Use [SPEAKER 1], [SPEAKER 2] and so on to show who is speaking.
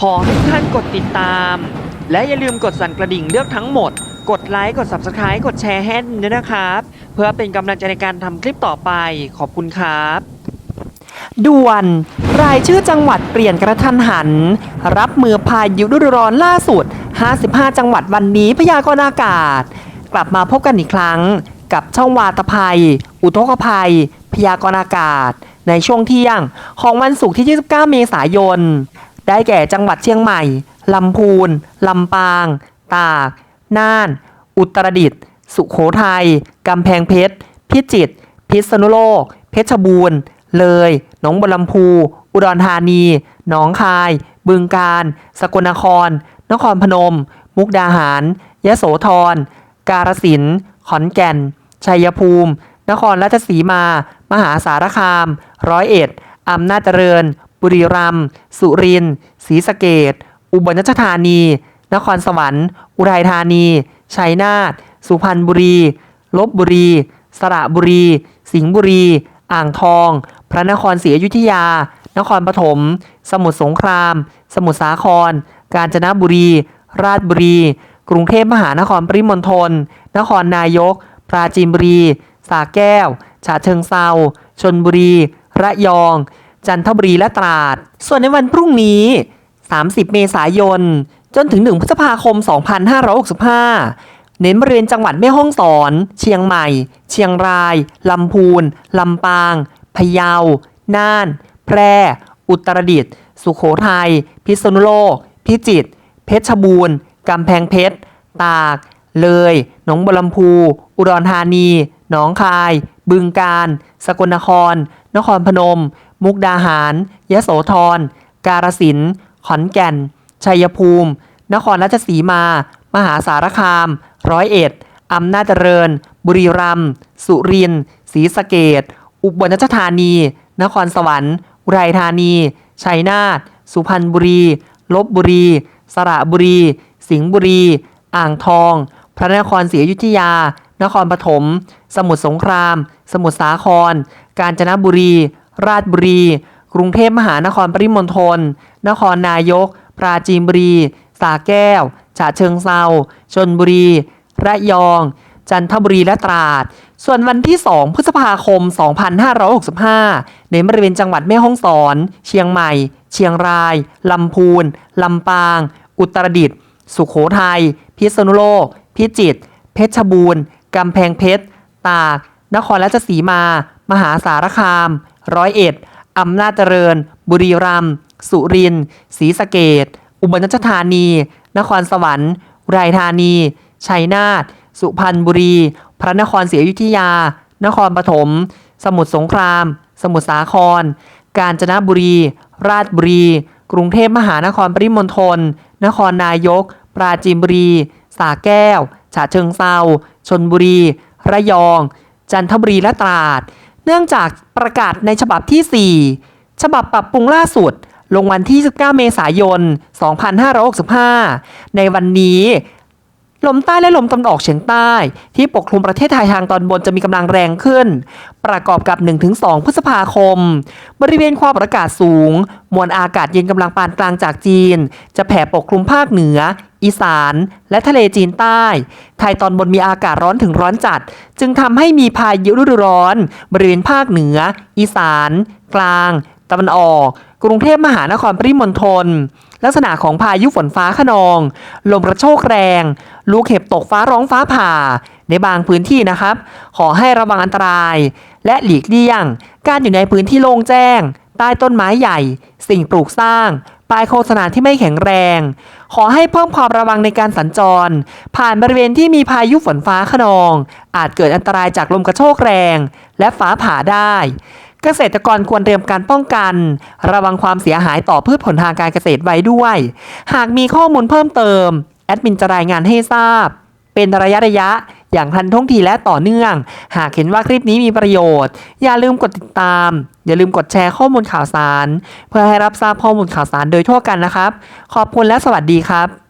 [SPEAKER 1] ขอให้ท่านกดติดตาม และอย่าลืมกดสั่นกระดิ่งเลือกทั้งหมด กดไลค์ กด Subscribe กดแชร์ให้ด้วยนะครับ เพื่อเป็นกำลังใจในการทำคลิปต่อไป ขอบคุณครับ
[SPEAKER 2] ด่วน รายชื่อจังหวัดเปลี่ยนกระทันหัน รับมือพายุฤดูร้อนล่าสุด 55 จังหวัดวันนี้พยากรณ์อากาศ กลับมาพบกันอีกครั้ง กับช่องวาตภัย อุทกภัย พยากรณ์อากาศ ในช่วงเที่ยง ของวันศุกร์ที่ 29 เมษายน ได้แก่จังหวัดเชียงใหม่ ลำพูน ลำปาง ตาก น่าน อุตรดิตถ์ สุโขทัย กำแพงเพชร พิจิตร พิษณุโลก เพชรบูรณ์ เลย หนองบัวลำพู อุดรธานี หนองคาย บึงกาฬ สกลนคร นครพนม มุกดาหาร ยะโสธร กาฬสินธุ์ ขอนแก่น ชัยภูมิ นครราชสีมา มหาสารคาม ร้อยเอ็ดอำนาจเจริญ บุรีรัมย์สุรินทร์ศรีสะเกดอุบลราชธานี นครสวรรค์ อุทัยธานี ชัยนาท สุพรรณบุรี ลบบุรี สระบุรี สิงห์บุรี อ่างทอง พระนครศรีอยุธยา นครปฐม สมุทรสงคราม สมุทรสาคร กาญจนบุรี ราชบุรี กรุงเทพมหานครปริมณฑล นครนายก ปราจีนบุรีสระแก้ว ฉะเชิงเซาชนบุรี ระยอง จันทบุรีและตราด ส่วนในวันพรุ่งนี้ 30 เมษายน จนถึง 1 พฤษภาคม 2565 เน้นบริเวณจังหวัดแม่ฮ่องสอน เชียงใหม่ เชียงราย ลำพูน ลำปาง พะเยา น่าน แพร่ อุตรดิตถ์ สุโขทัย พิษณุโลก พิจิตร เพชรบูรณ์ กำแพงเพชร ตาก เลย หนองบัวลำพู อุดรธานี หนองคาย บึงกาฬ สกลนคร นครพนม มุกดาหาร ยะโสธร กาฬสิน ขอนแก่น ชัยภูมิ นครราชสีมา มหาสารคาม ร้อยเอ็ด อำนาจเจริญ บุรีรัมย์ สุรินทร์ ศรีสะเกดอุบลราชธานี นครสวรรค์ อุทัยธานี ชัยนาท สุพรรณบุรี ลบบุรี สระบุรี สิงห์บุรี อ่างทอง พระนครศรีอยุธยา นครปฐม สมุทรสงคราม สมุทรสาคร กาญจนบุรี ราชบุรี กรุงเทพมหานครปริมณฑลนครนายก ปราจีนบุรี สาแก้ว ฉะเชิงเซาชนบุรี ระยอง จันทบุรีและตราด ส่วนวันที่ 2 พฤษภาคม 2565 ในบริเวณจังหวัดแม่ฮ่องสอน เชียงใหม่ เชียงราย ลำพูน ลำปาง อุตรดิตถ์สุโขทัย พิษณุโลก พิจิตร เพชรบูรณ์ กำแพงเพชร ตาก นครราชสีมา มหาสารคาม ร้อยเอ็ดอำนาจเจริญ บุรีรัมย์สุรินทร์ศรีสะเกดอุบลราชธานี นครสวรรค์อุทัยธานี ชัยนาท สุพรรณบุรี พระนครศรีอยุธยา นครปฐม สมุทรสงคราม สมุทรสาคร กาญจนบุรี ราชบุรี กรุงเทพมหานครปริมณฑล นครนายก ปราจีนบุรี สาแก้ว ฉะเชิงเซาชนบุรี ระยอง จันทบุรีและตราด เนื่องจากประกาศในฉบับที่ 4 ฉบับปรับปรุงล่าสุด ลงวันที่ 19 เมษายน 2565 ในวันนี้ ลมใต้และลมตะวันออกเฉียงใต้ ที่ปกคลุมประเทศไทยทางตอนบนจะมีกำลังแรงขึ้น ประกอบกับ 1-2 พฤษภาคม บริเวณความกดอากาศสูง มวลอากาศเย็นกำลังปานกลางจากจีน จะแผ่ปกคลุมภาคเหนือ อีสาน และทะเลจีนใต้ ไทยตอนบนมีอากาศร้อนถึงร้อนจัด จึงทำให้มีพายุฤดูร้อน บริเวณภาคเหนือ อีสาน กลาง ตะวันออก กรุงเทพมหานครปริมณฑล ลักษณะของพายุฝนฟ้าขนอง ลมกระโชกแรง ลูกเห็บตกฟ้าร้องฟ้าผ่า ในบางพื้นที่นะครับ ขอให้ระวังอันตราย และหลีกเลี่ยง การอยู่ในพื้นที่โล่งแจ้ง ใต้ต้นไม้ใหญ่ สิ่งปลูกสร้างป้ายโฆษณาที่ไม่แข็งแรง ขอให้เพิ่มความระวังในการสัญจร ผ่านบริเวณที่มีพายุฝนฟ้าขนอง อาจเกิดอันตรายจากลมกระโชกแรง และฟ้าผ่าได้ เกษตรกรควรเตรียมการป้องกัน ระวังความเสียหายต่อพืชผลทางการเกษตรไว้ด้วย หากมีข้อมูลเพิ่มเติม แอดมินจะรายงานให้ทราบ เป็นระยะระยะ อย่างทันท่วงทีและต่อเนื่อง หากเห็นว่าคลิปนี้มีประโยชน์ อย่าลืมกดติดตาม อย่าลืมกดแชร์ข้อมูลข่าวสาร เพื่อให้รับทราบข้อมูลข่าวสารโดยทั่วกันนะครับ ขอบคุณและสวัสดีครับ